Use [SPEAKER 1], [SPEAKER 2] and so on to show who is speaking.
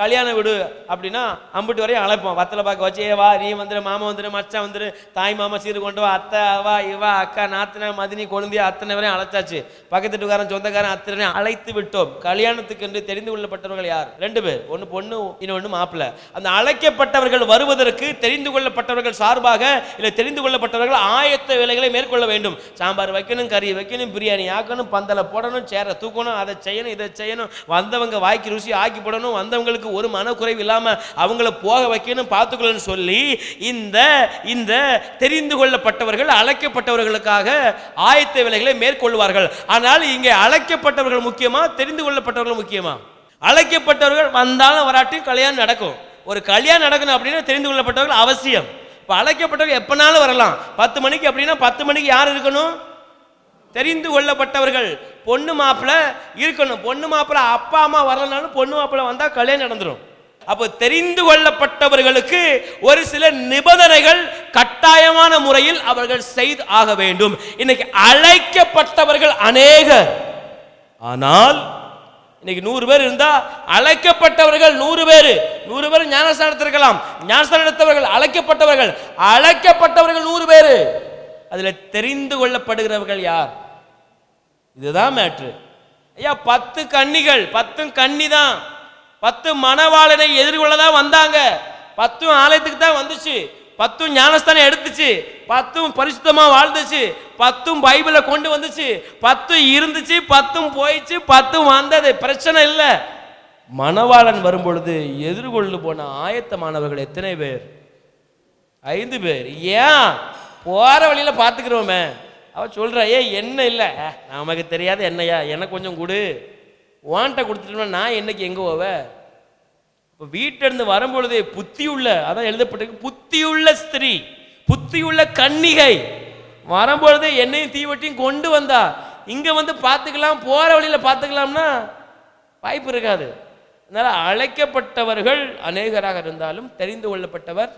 [SPEAKER 1] கல்யாணம் விடு அப்படின்னா அம்புட்டு வரையும் அழைப்போம். வத்தலை பார்க்க வச்சு ஏ வா நீ வந்துரு மாமா வந்துரு மச்சான் வந்துரு தாய் மாமா சீரு கொண்டு வா அத்தை அவா இவா அக்கா நாத்தனா மதினி கொழுந்தியா அத்தனை வரையும் அழைச்சாச்சு. பக்கத்து வீட்டுக்காரன் சொந்தக்காரன் அத்தனை அழைத்து விட்டோம். கல்யாணத்துக்கு என்று தெரிந்து கொள்ளப்பட்டவர்கள் யார்? ரெண்டு பேர். ஒன்று பொண்ணு இன்னொன்று மாப்பிள்ளை. அந்த அழைக்கப்பட்டவர்கள் வருவதற்கு தெரிந்து கொள்ளப்பட்டவர்கள் சார்பாக இல்லை தெரிந்து கொள்ளப்பட்டவர்கள் ஆயத்த வேலைகளை மேற்கொள்ள வேண்டும். சாம்பார் வைக்கணும் கறி வைக்கணும் பிரியாணி ஆக்கணும் பந்தலை போடணும் சேரை தூக்கணும் அதை செய்யணும் இதை செய்யணும். வந்தவங்க வாய்க்கு ருசி ஆக்கி போடணும் வந்தவங்களுக்கு ஒரு மனக்குறைவு இல்லாமல் அவங்கள போக வைக்கணும் பார்த்துக்கணும்னு சொல்லி இந்த இந்த தெரிந்து கொள்ளப்பட்டவர்கள் அழைக்கப்பட்டவர்களுக்காக ஆயத்த வேலைகளை மேற்கொள்வார்கள். ஆனால் இங்கே அழைக்கப்பட்டவர்கள் முக்கியமா தெரிந்து கொள்ளப்பட்டவர்கள் முக்கியமா? அழைக்கப்பட்டவர்கள் வந்தாலும் வராட்டியும் கல்யாணம் நடக்கும். ஒரு கல்யாணம் நடக்கணும் அப்படின்னா தெரிந்து கொள்ளப்பட்டவர்கள் அவசியம். இப்போ அழைக்கப்பட்டவர்கள் எப்பனாலும் வரலாம். பத்து மணிக்கு அப்படின்னா பத்து மணிக்கு யார் இருக்கணும்? தெரிந்து கொள்ளப்பட்டவர்கள் பொண்ணு மாப்பிள்ளை இருக்கணும். பொண்ணு மாப்பிள்ள அப்பா அம்மா வரலனாலும் பொண்ணு மாப்பிள்ளை வந்தால் கல்யாணம் நடந்துடும் அப்போ தெரிந்து கொள்ளப்பட்டவர்களுக்கு ஒரு சில நிபந்தனைகள் கட்டாயமான முறையில் அவர்கள் செய்து ஆக வேண்டும். இன்னைக்கு அழைக்கப்பட்டவர்கள் அநேகர். ஆனால் இன்னைக்கு நூறு பேர் இருந்தா அழைக்கப்பட்டவர்கள் நூறு பேர். நூறு பேர் ஞானஸ்தானத்தில் இருக்கலாம் ஞானஸ்தானம் எடுத்தவர்கள் அழைக்கப்பட்டவர்கள். அழைக்கப்பட்டவர்கள் நூறு பேர். அதில் தெரிந்து கொள்ளப்படுகிறவர்கள் யார்? இதுதான் மேட்ரு ஐயா பத்து கன்னிகள் பத்தும் கன்னி தான் பத்து மணவாளனை எதிர்கொள்ள தான் வந்தாங்க. பத்தும் ஆலயத்துக்கு தான் வந்துச்சு. பத்தும் ஞானஸ்தானம் எடுத்துச்சு. பத்தும் பரிசுத்தமாக வாழ்ந்துச்சு. பத்தும் பைபிளை கொண்டு வந்துச்சு. பத்தும் இருந்துச்சு பத்தும் போயிடுச்சு பத்தும் வந்தது. பிரச்சனை இல்லை. மணவாளன் வரும்பொழுது எதிர்கொண்டு போன ஆயத்தமானவர்கள் எத்தனை பேர்? ஐந்து பேர். ஏன்? போகிற வழியில் பார்த்துக்கிறோமே அவ சொல்கிறா ஏ என்ன இல்லை? நமக்கு தெரியாத என்னையா எனக்கு கொஞ்சம் கொடு. ஓன்ட்ட கொடுத்துட்டோம்னா நான் என்னைக்கு எங்கே போவ? இப்போ வீட்டிலிருந்து வரும்பொழுதே புத்தியுள்ள அதான் எழுதப்பட்டிருக்கு புத்தியுள்ள ஸ்திரீ புத்தியுள்ள கன்னிகை வரும்பொழுது என்னையும் தீவட்டியும் கொண்டு வந்தா இங்கே வந்து பார்த்துக்கலாம் போகிற வழியில் பார்த்துக்கலாம்னா வாய்ப்பு இருக்காது. அதனால் அழைக்கப்பட்டவர்கள் அநேகராக இருந்தாலும் தெரிந்து கொள்ளப்பட்டவர்